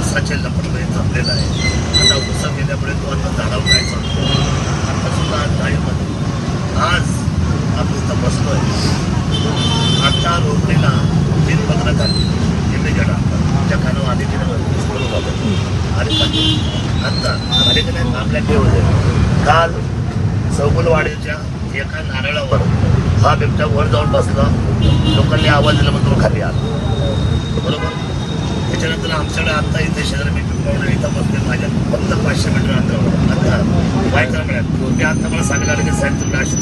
ऊसाच्या खाली थांबलेला आहे. आता ऊसा गेल्यामुळे तो आता झाडावर काय चालतो. आता सुद्धा आज आज आपण इथं आता रोपणीला तीन पत्र काढली इमिजिएट त्या कानावर आधी आणि आता अलीकडे आपल्या होते काल चौगुलवाडीच्या एका नारळावर हा बिबट्या वर जाऊन बसला. लोकांनी आवाज दिला मग तो खाली आला. बरोबर? त्याच्यानंतर आमच्याकडे आता इथे शेजारी मी पिंपळवणे इथं बसले माझ्या फक्त पाचशे मीटर अंतरावर. आता व्हायचा मिळाल मी आता मला सांगायला आलं की साहेब तुम्ही अशी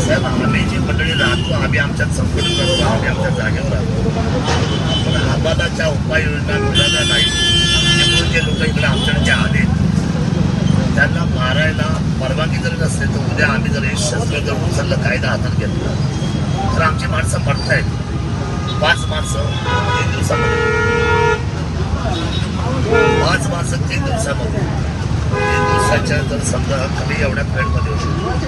साहेब आम्ही जी मंडळी राहतो आम्ही आमच्यात संकट करतो आम्ही आमच्या जागेवर राहतो. पण आबादाच्या उपाययोजना मिळाल्या नाही. म्हणून जे लोक इकडे आमच्याकडे जे आले त्यांना मारायला परवानगी जर नसते तर उद्या आम्ही जर हे शस्त्र जर उचललं कायदा हातात घेतला. तर आमची माणसं मरतायत. पाच माणसं तीन दिवसामध्ये. पाच माणसं तीन दिवसामध्ये. तीन दिवसाच्या जर समजा कमी एवढ्या पिरियडमध्ये होते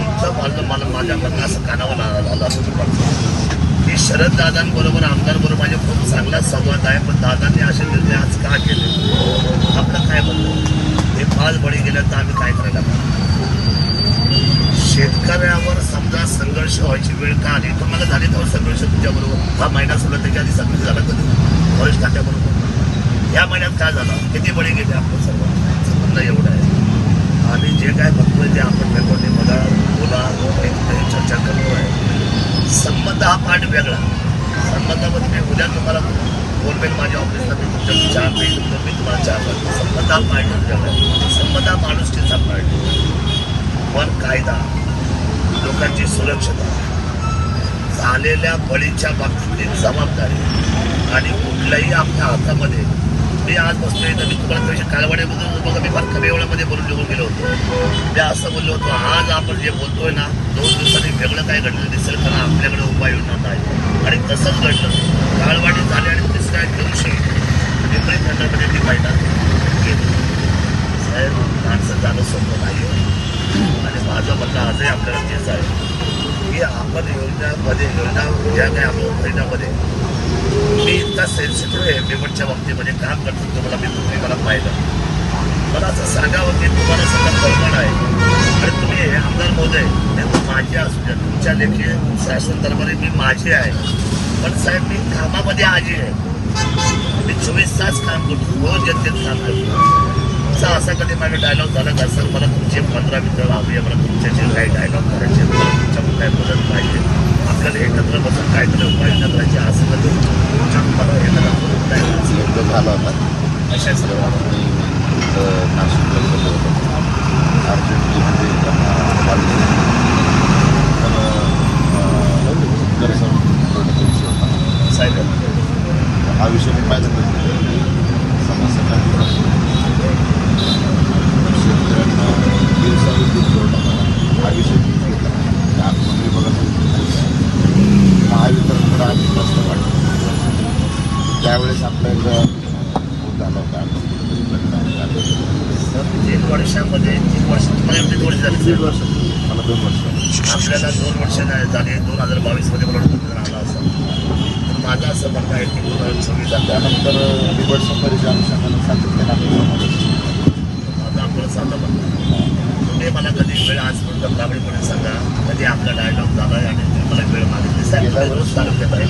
इतकं माझं मला माझ्या मनाला असं कानावर आलं असं वाटतं की शरद दादांबरोबर आमदारबरोबर माझ्या खूप चांगला संवाद आहे पण दादांनी असे निर्णय आज का केले? आपलं काय म्हणतो हे पाच बळी गेल्या तर आम्ही काय करायला पाहिजे? शेतकऱ्यावर समजा संघर्ष व्हायची वेळ का आली? तुम्हाला झाली तेव्हा संघर्ष तुमच्याबरोबर. हा महिना सुद्धा त्याच्या आधी संघर्ष झाला कधी? फॉरेस्ट खात्याबरोबर या महिन्यात काय झालं? किती बळी गेले आपण सर्व? म्हणणं एवढं आहे. आणि जे काय बघतोय ते आपण वेगवेगळे बघा बोला चर्चा करतो आहे. संबंध हा पाठ वेगळा. संबंधामध्ये मी उद्या तुम्हाला बोलवेल माझ्या ऑफिसला मी तुमच्या चहा पेईल तर मी तुम्हाला चहा करतो संबंध हा पाठ वेगळा संबंध हा माणुसकीचा पाठ पण कायदा. लोकांची सुरक्षता. झालेल्या बळीच्या बाबतीतली जबाबदारी. आणि कुठल्याही आपल्या हातामध्ये मी आज बसतोय तर मी तुम्हाला कशा कालवाड्यामधून बघा मी फार कमी वेळामध्ये बोलून निघून गेलो होतो. मी असं बोललो होतो आज आपण जे बोलतोय ना दोन दिवसांनी वेगळं काय घडलं? दिसेल कारण आपल्याकडे उपाय उपाययोजना नाही आणि तसंच घडलं. काळवाडी झाली आणि तिसऱ्या दिवशी विपरीत खंडामध्ये ती महिला साहेब माणसं जाणं सोपं नाही माझं म्हणणं आजही आपल्याला तेच आहे की आपण योजनामध्ये योजना ज्या काही आपल्या योजनामध्ये मी इतका सेन्सिटिव्ह आहे पेमेंटच्या बाबतीमध्ये काम करतो तुम्हाला मी तुम्ही मला पाहिलं. मला असं सांगावं की तुम्हाला सगळं कल्पना आहे. आणि तुम्ही हे आमदार महोदय हे माझे असू द्या तुमच्या लेखी शासन दरबारी मी माझे आहे. पण साहेब मी कामामध्ये आजी आहे. मी चोवीस तास काम करतो रोज जनतेत काम करतो. असा असा कधी माझा डायलॉग झाला का? सर मला तुमचे पंधरा मिनिटं हवी आहे मला तुमच्याशी काही डायलॉग करायचे मला तुमच्याकडून काय मदत पाहिजे. आपल्याला एकत्र बसून काहीतरी उपाययोजना करायची असं कधी तुमच्या मला एकत्र झाला होता. अशा सर्व इथं नाशिकला गेलो होतो. अर्जंटली म्हणजे साहेब. हा विषय मी पाहिजे समस्या शेतकऱ्यांना दिवसावर दूध पुरवठा हा विषय घेतला महावितरणकडे आम्ही काढला त्यावेळेस आपल्या एकदा झाला होता. तीन वर्षामध्ये तीन वर्ष तुम्हाला एवढी वर्ष झाली वर्ष. मला दोन वर्ष. आपल्याला दोन वर्ष नाही झाली. दोन हजार बावीसमध्ये मला आला असा तर माझं असं म्हणणं आहे की दोन हजार सव्वीस त्यानंतर निवड संपादीच्या अनुषंगानं तुम्ही मला कधी वेळ आज म्हणून सांगा. कधी आपला डायलॉग झाला आणि मला वेळ मागितली. साहेब रोज तालुक्यात आहे.